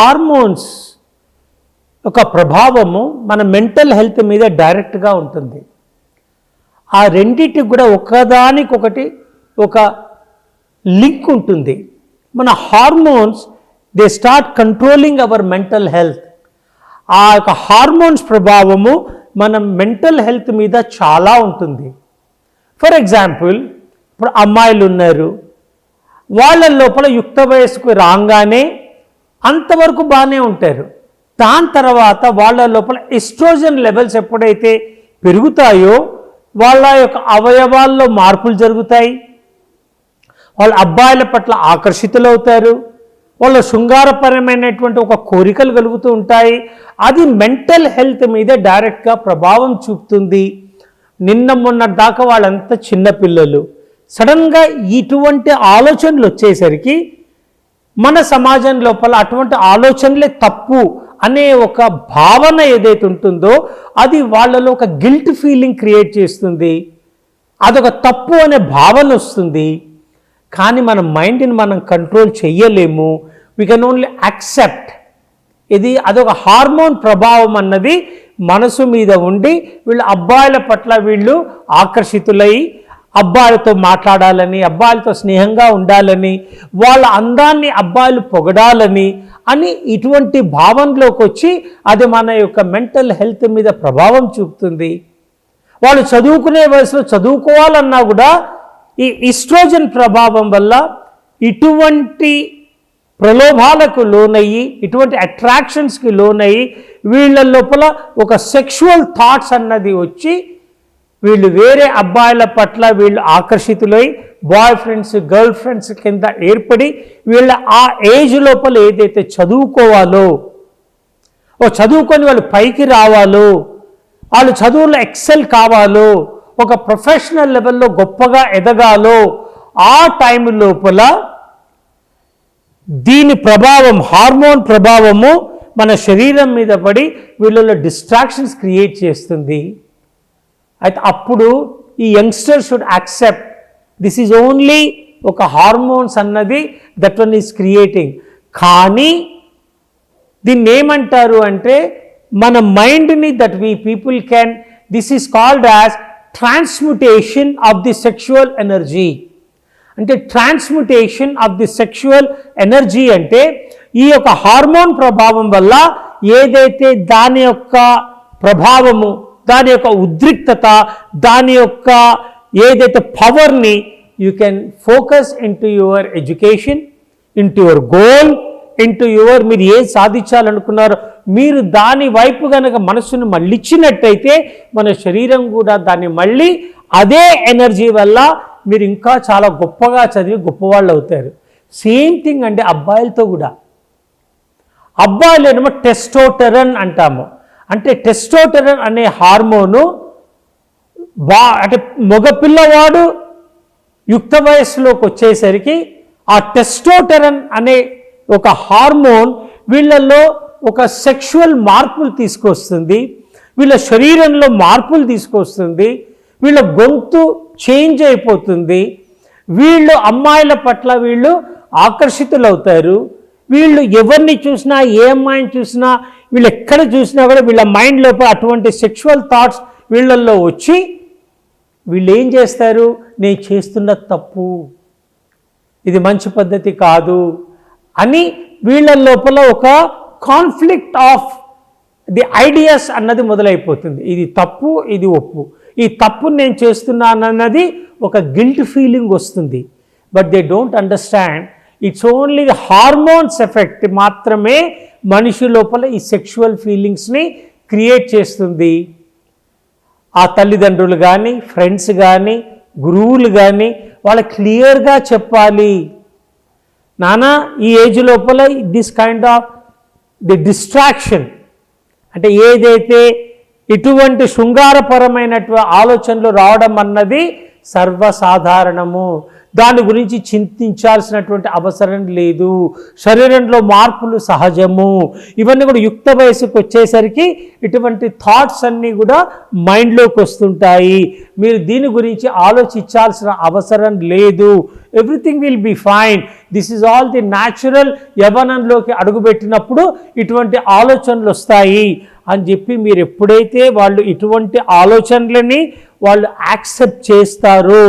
Hormones ఒక ప్రభావము మన మెంటల్ హెల్త్ మీద డైరెక్ట్గా ఉంటుంది. ఆ రెండింటికి కూడా ఒకదానికొకటి ఒక లింక్ ఉంటుంది. మన hormones they start controlling our mental health ఆ యొక్క హార్మోన్స్ ప్రభావము మన మెంటల్ హెల్త్ మీద చాలా ఉంటుంది. ఫర్ ఎగ్జాంపుల్ ఇప్పుడు అమ్మాయిలు ఉన్నారు వాళ్ళ లోపల యుక్త వయసుకు రాగానే అంతవరకు బాగానే ఉంటారు. దాని తర్వాత వాళ్ళ లోపల ఎస్ట్రోజన్ లెవెల్స్ ఎప్పుడైతే పెరుగుతాయో వాళ్ళ యొక్క అవయవాల్లో మార్పులు జరుగుతాయి. వాళ్ళ అబ్బాయిల పట్ల ఆకర్షితులవుతారు. వాళ్ళ శృంగారపరమైనటువంటి ఒక కోరికలు కలుగుతూ ఉంటాయి. అది మెంటల్ హెల్త్ మీద డైరెక్ట్గా ప్రభావం చూపుతుంది. నిన్న మొన్న దాకా వాళ్ళంతా చిన్నపిల్లలు సడన్గా ఇటువంటి ఆలోచనలు వచ్చేసరికి మన సమాజం లోపల అటువంటి ఆలోచనలే తప్పు అనే ఒక భావన ఏదైతే ఉంటుందో అది వాళ్ళలో ఒక గిల్ట్ ఫీలింగ్ క్రియేట్ చేస్తుంది. అదొక తప్పు అనే భావన వస్తుంది. కానీ మన మైండ్ని మనం కంట్రోల్ చెయ్యలేము. వీ కెన్ ఓన్లీ యాక్సెప్ట్ ఇది అదొక హార్మోన్ ప్రభావం అన్నది మనసు మీద ఉండి వీళ్ళు అబ్బాయిల పట్ల వీళ్ళు ఆకర్షితులై అబ్బాయిలతో మాట్లాడాలని అబ్బాయిలతో స్నేహంగా ఉండాలని వాళ్ళ అందాన్ని అబ్బాయిలు పొగడాలని అని ఇటువంటి భావనలోకి వచ్చి అది మన యొక్క మెంటల్ హెల్త్ మీద ప్రభావం చూపుతుంది. వాళ్ళు చదువుకునే వయసులో చదువుకోవాలన్నా కూడా ఈ ఇస్ట్రోజన్ ప్రభావం వల్ల ఇటువంటి ప్రలోభాలకు లోనయ్యి ఇటువంటి అట్రాక్షన్స్కి లోనయ్యి వీళ్ళ లోపల ఒక సెక్షువల్ థాట్స్ అన్నది వచ్చి వీళ్ళు వేరే అబ్బాయిల పట్ల వీళ్ళు ఆకర్షితులై బాయ్ ఫ్రెండ్స్ గర్ల్ ఫ్రెండ్స్ కింద ఏర్పడి వీళ్ళ ఆ ఏజ్ లోపల ఏదైతే చదువుకోవాలో ఓ చదువుకొని వాళ్ళు పైకి రావాలో వాళ్ళు చదువులో ఎక్సెల్ కావాలో ఒక ప్రొఫెషనల్ లెవెల్లో గొప్పగా ఎదగాలో ఆ టైం లోపల దీని ప్రభావం హార్మోన్ ప్రభావము మన శరీరం మీద పడి వీళ్ళలో డిస్ట్రాక్షన్స్ క్రియేట్ చేస్తుంది. అయితే అప్పుడు ఈ youngster should accept this is only ఒక హార్మోన్స్ అన్నది దట్ వన్ ఈజ్ క్రియేటింగ్ కానీ దీన్ని ఏమంటారు అంటే మన మైండ్ని that we people can this is called as transmutation of the sexual energy అంటే transmutation of the sexual energy అంటే ఈ యొక్క హార్మోన్ ప్రభావం వల్ల ఏదైతే దాని యొక్క ప్రభావము దాని యొక్క ఉద్రిక్తత దాని యొక్క ఏదైతే పవర్ని you can focus into your education into your goal into your మీరు ఏం సాధించాలనుకున్నారో మీరు దాని వైపు కనుక మనసును మళ్ళిచ్చినట్టయితే మన శరీరం కూడా దాన్ని మళ్ళీ అదే ఎనర్జీ వల్ల మీరు ఇంకా చాలా గొప్పగా చదివి గొప్పవాళ్ళు అవుతారు. సేమ్ థింగ్ అంటే అబ్బాయిలతో కూడా. అబ్బాయిలు ఏమో టెస్టోటెరన్ అంటాము. అంటే టెస్టోటెరన్ అనే హార్మోను బా అంటే మగపిల్లవాడు యుక్త వయస్సులోకి వచ్చేసరికి ఆ టెస్టోటెరన్ అనే ఒక హార్మోన్ వీళ్ళల్లో ఒక సెక్షువల్ మార్పులు తీసుకొస్తుంది. వీళ్ళ శరీరంలో మార్పులు తీసుకొస్తుంది. వీళ్ళ గొంతు చేంజ్ అయిపోతుంది. వీళ్ళు అమ్మాయిల పట్ల వీళ్ళు ఆకర్షితులవుతారు. వీళ్ళు ఎవరిని చూసినా ఏ అమ్మాయిని చూసినా వీళ్ళు ఎక్కడ చూసినా కూడా వీళ్ళ మైండ్ లోపల అటువంటి సెక్షువల్ థాట్స్ వీళ్ళల్లో వచ్చి వీళ్ళు ఏం చేస్తారు? నేను చేస్తున్న తప్పు. ఇది మంచి పద్ధతి కాదు అని వీళ్ళ లోపల ఒక కాన్ఫ్లిక్ట్ ఆఫ్ ది ఐడియాస్ అన్నది మొదలైపోతుంది. ఇది తప్పు ఇది ఒప్పు. ఈ తప్పు నేను చేస్తున్నాను అన్నది ఒక గిల్ట్ ఫీలింగ్ వస్తుంది. But they don't understand it's only the hormones effect మాత్రమే మనిషి లోపల ఈ సెక్షువల్ ఫీలింగ్స్ని క్రియేట్ చేస్తుంది. ఆ తల్లిదండ్రులు కానీ ఫ్రెండ్స్ కానీ గురువులు కానీ వాళ్ళ క్లియర్గా చెప్పాలి. నానా ఈ ఏజ్ లోపల this kind of the distraction అంటే ఏదైతే ఇటువంటి శృంగారపరమైనటువంటి ఆలోచనలు రావడం అన్నది సర్వసాధారణము. దాని గురించి చింతించాల్సినటువంటి అవసరం లేదు. శరీరంలో మార్పులు సహజము. ఇవన్నీ కూడా యుక్త వయసుకు వచ్చేసరికి ఇటువంటి థాట్స్ అన్నీ కూడా మైండ్లోకి వస్తుంటాయి. మీరు దీని గురించి ఆలోచించాల్సిన అవసరం లేదు. Everything will be fine this is all the natural యవనంలోకి అడుగుపెట్టినప్పుడు ఇటువంటి ఆలోచనలు వస్తాయి. అని చెప్పి మీరు ఎప్పుడైతే వాళ్ళు ఇటువంటి ఆలోచనలని వాళ్ళు యాక్సెప్ట్ చేస్తారు.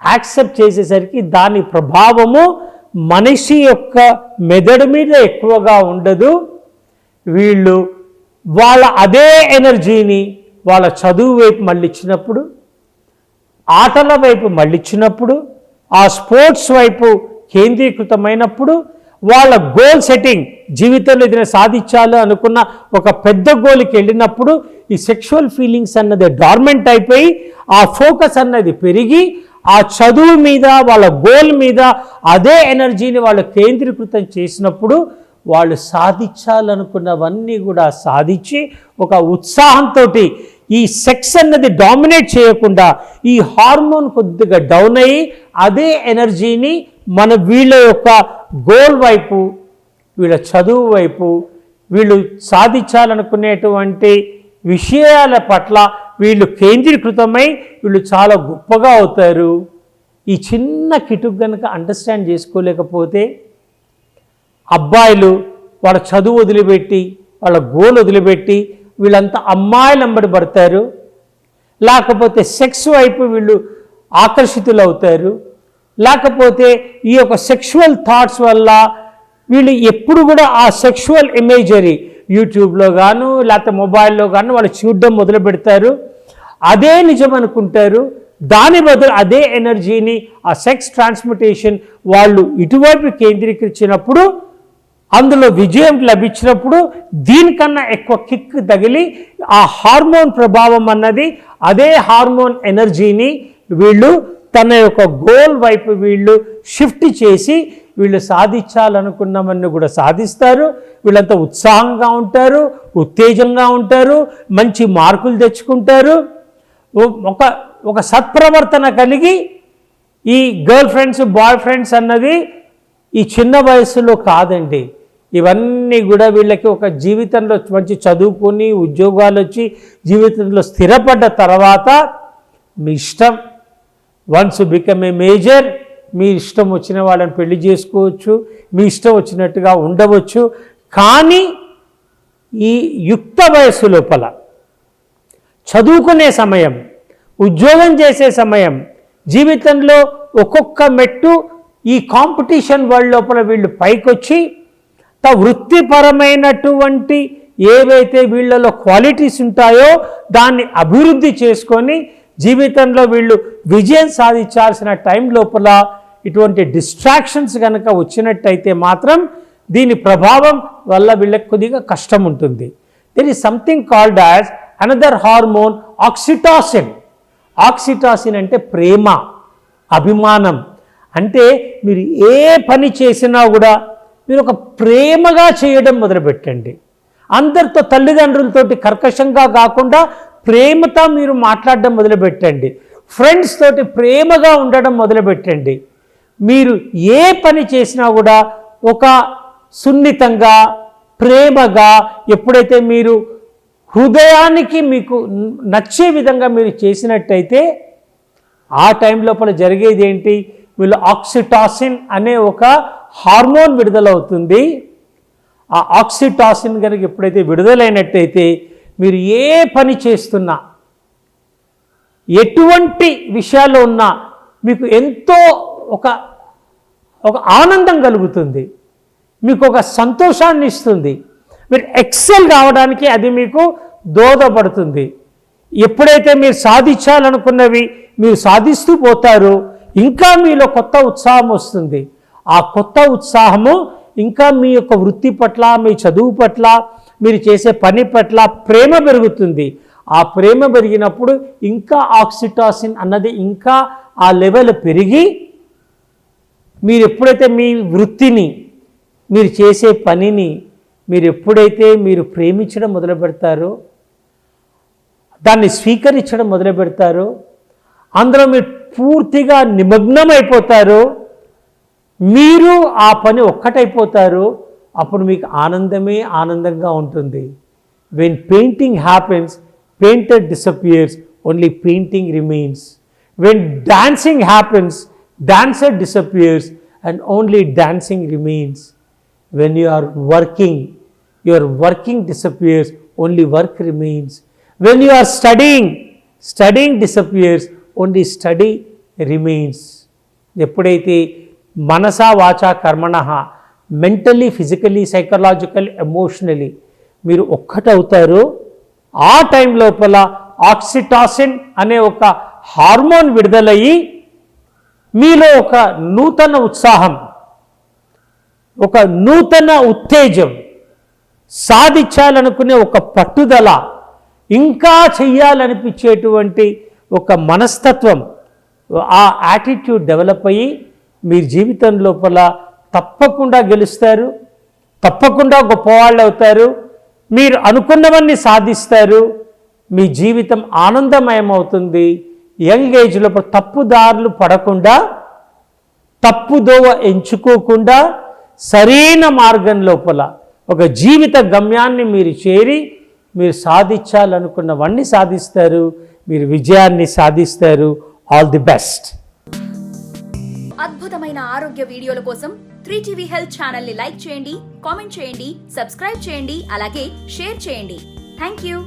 యాక్సెప్ట్ చేసేసరికి దాని ప్రభావము మనిషి యొక్క మెదడు మీద ఎక్కువగా ఉండదు. వీళ్ళు వాళ్ళ అదే ఎనర్జీని వాళ్ళ చదువు వైపు మళ్ళించినప్పుడు ఆటల వైపు మళ్ళిచ్చినప్పుడు ఆ స్పోర్ట్స్ వైపు కేంద్రీకృతమైనప్పుడు వాళ్ళ గోల్ సెట్టింగ్ జీవితంలో ఏదైనా సాధించాలి అనుకున్న ఒక పెద్ద గోల్కి వెళ్ళినప్పుడు ఈ సెక్షువల్ ఫీలింగ్స్ అన్నది డార్మెంట్ అయిపోయి ఆ ఫోకస్ అన్నది పెరిగి ఆ చదువు మీద వాళ్ళ గోల్ మీద అదే ఎనర్జీని వాళ్ళు కేంద్రీకృతం చేసినప్పుడు వాళ్ళు సాధించాలనుకున్నవన్నీ కూడా సాధించి ఒక ఉత్సాహంతో ఈ సెక్స్ అన్నది డామినేట్ చేయకుండా ఈ హార్మోన్ కొద్దిగా డౌన్ అయ్యి అదే ఎనర్జీని మన వీళ్ళ యొక్క గోల్ వైపు వీళ్ళ చదువు వైపు వీళ్ళు సాధించాలనుకునేటువంటి విషయాల పట్ల వీళ్ళు కేంద్రీకృతమై వీళ్ళు చాలా గొప్పగా అవుతారు. ఈ చిన్న కిటుకు కనుక అండర్స్టాండ్ చేసుకోలేకపోతే అబ్బాయిలు వాళ్ళ చదువు వదిలిపెట్టి వాళ్ళ గోల్ వదిలిపెట్టి వీళ్ళంతా అమ్మాయిలు వెంబడి పడతారు. లేకపోతే సెక్స్ వైపు వీళ్ళు ఆకర్షితులు అవుతారు లేకపోతే ఈ యొక్క సెక్షువల్ థాట్స్ వల్ల వీళ్ళు ఎప్పుడు కూడా ఆ సెక్షువల్ ఇమేజరీ యూట్యూబ్లో గాను లేకపోతే మొబైల్లో గాను వాళ్ళు చూడడం మొదలు పెడతారు. అదే నిజం అనుకుంటారు. దాని బదులు అదే ఎనర్జీని ఆ సెక్స్ ట్రాన్స్మిటేషన్ వాళ్ళు ఇటువైపు కేంద్రీకరించినప్పుడు అందులో విజయం లభించినప్పుడు దీనికన్నా ఎక్కువ కిక్ తగిలి ఆ హార్మోన్ ప్రభావం అన్నది అదే హార్మోన్ ఎనర్జీని వీళ్ళు తన యొక్క గోల్ వైపు వీళ్ళు షిఫ్ట్ చేసి వీళ్ళు సాధించాలనుకున్నవన్నీ కూడా సాధిస్తారు. వీళ్ళంతా ఉత్సాహంగా ఉంటారు ఉత్తేజంగా ఉంటారు మంచి మార్కులు తెచ్చుకుంటారు. ఒక ఒక సత్ప్రవర్తన కలిగి ఈ గర్ల్ ఫ్రెండ్స్ బాయ్ ఫ్రెండ్స్ అన్నది ఈ చిన్న వయసులో కాదండి. ఇవన్నీ కూడా వీళ్ళకి ఒక జీవితంలో మంచి చదువుకొని ఉద్యోగాలు వచ్చి జీవితంలో స్థిరపడ్డ తర్వాత మీ ఇష్టం. వన్స్ బికమ్ ఏ మేజర్ మీ ఇష్టం వచ్చిన వాళ్ళని పెళ్ళి చేసుకోవచ్చు మీ ఇష్టం వచ్చినట్టుగా ఉండవచ్చు. కానీ ఈ యుక్త వయస్సు లోపల చదువుకునే సమయం ఉద్యోగం చేసే సమయం జీవితంలో ఒక్కొక్క మెట్టు ఈ కాంపిటీషన్ వరల్డ్ లోపల వీళ్ళు పైకొచ్చి త వృత్తిపరమైనటువంటి ఏవైతే వీళ్ళలో క్వాలిటీస్ ఉంటాయో దాన్ని అభివృద్ధి చేసుకొని జీవితంలో వీళ్ళు విజయం సాధించాల్సిన టైం లోపల ఇటువంటి డిస్ట్రాక్షన్స్ కనుక వచ్చినట్టయితే మాత్రం దీని ప్రభావం వల్ల వీళ్ళకి కొద్దిగా కష్టం ఉంటుంది. There is something called as another hormone oxytocin oxytocin అంటే ప్రేమ అభిమానం. అంటే మీరు ఏ పని చేసినా కూడా మీరు ఒక ప్రేమగా చేయడం మొదలుపెట్టండి. అందరితో తల్లిదండ్రులతోటి కర్కశంగా కాకుండా ప్రేమతో మీరు మాట్లాడడం మొదలుపెట్టండి. ఫ్రెండ్స్ తోటి ప్రేమగా ఉండడం మొదలుపెట్టండి. మీరు ఏ పని చేసినా కూడా ఒక సున్నితంగా ప్రేమగా ఎప్పుడైతే మీరు హృదయానికి మీకు నచ్చే విధంగా మీరు చేసినట్టయితే ఆ టైం లోపల జరిగేది ఏంటి? వీళ్ళు ఆక్సిటాసిన్ అనే ఒక హార్మోన్ విడుదలవుతుంది. ఆ ఆక్సిటాసిన్ కనుక ఎప్పుడైతే విడుదలైనట్టయితే మీరు ఏ పని చేస్తున్నా ఎటువంటి విషయాల్లో ఉన్నా మీకు ఎంతో ఒక ఒక ఆనందం కలుగుతుంది మీకు ఒక సంతోషాన్ని ఇస్తుంది. మీరు ఎక్సెల్ కావడానికి అది మీకు దోహదపడుతుంది. ఎప్పుడైతే మీరు సాధించాలనుకున్నవి మీరు సాధిస్తూ పోతారో ఇంకా మీలో కొత్త ఉత్సాహం వస్తుంది. ఆ కొత్త ఉత్సాహము ఇంకా మీ యొక్క వృత్తి పట్ల మీ చదువు పట్ల మీరు చేసే పని పట్ల ప్రేమ పెరుగుతుంది. ఆ ప్రేమ పెరిగినప్పుడు ఇంకా ఆక్సిటాసిన్ అన్నది ఇంకా ఆ లెవెల్ పెరిగి మీరు ఎప్పుడైతే మీ వృత్తిని మీరు చేసే పనిని మీరు ఎప్పుడైతే మీరు ప్రేమించడం మొదలు పెడతారో దాన్ని స్వీకరించడం మొదలు పెడతారో అందులో మీరు పూర్తిగా నిమగ్నమైపోతారు మీరు ఆ పని ఒక్కటైపోతారు అప్పుడు మీకు ఆనందమే ఆనందంగా ఉంటుంది. When painting happens painted disappears only painting remains when dancing happens dancer disappears and only dancing remains when you are working your working disappears only work remains when you are studying studying disappears only study remains ఎప్పుడైతే మనసా వాచా కర్మణ mentally physically psychological emotionally మీరు ఒక్కటవుతారు. ఆ time లోపల oxytocin అనే ఒక hormone విడుదలయ్యి మీలో ఒక నూతన ఉత్సాహం ఒక నూతన ఉత్తేజం సాధించాలనుకునే ఒక పట్టుదల ఇంకా చెయ్యాలనిపించేటువంటి ఒక మనస్తత్వం ఆ యాటిట్యూడ్ డెవలప్ అయ్యి మీ జీవితం లోపల తప్పకుండా గెలుస్తారు తప్పకుండా గొప్పవాళ్ళు అవుతారు మీరు అనుకున్నవన్నీ సాధిస్తారు మీ జీవితం ఆనందమయం అవుతుంది యంగ్ ఏజ్లో తప్పుదారులు పడకుండా తప్పుదోవ ఎంచుకోకుండా సరైన మార్గం లోపల ఒక జీవిత గమ్యాన్ని మీరు చేరి మీరు సాధించాలనుకున్నవన్నీ సాధిస్తారు మీరు విజయాన్ని సాధిస్తారు. ఆల్ ది బెస్ట్ అద్భుతమైన ఆరోగ్య వీడియోల కోసం ఫ్రీ టీవీ హెల్త్ ఛానల్ని లైక్ చేయండి కామెంట్ చేయండి సబ్స్క్రైబ్ చేయండి అలాగే షేర్ చేయండి. Thank you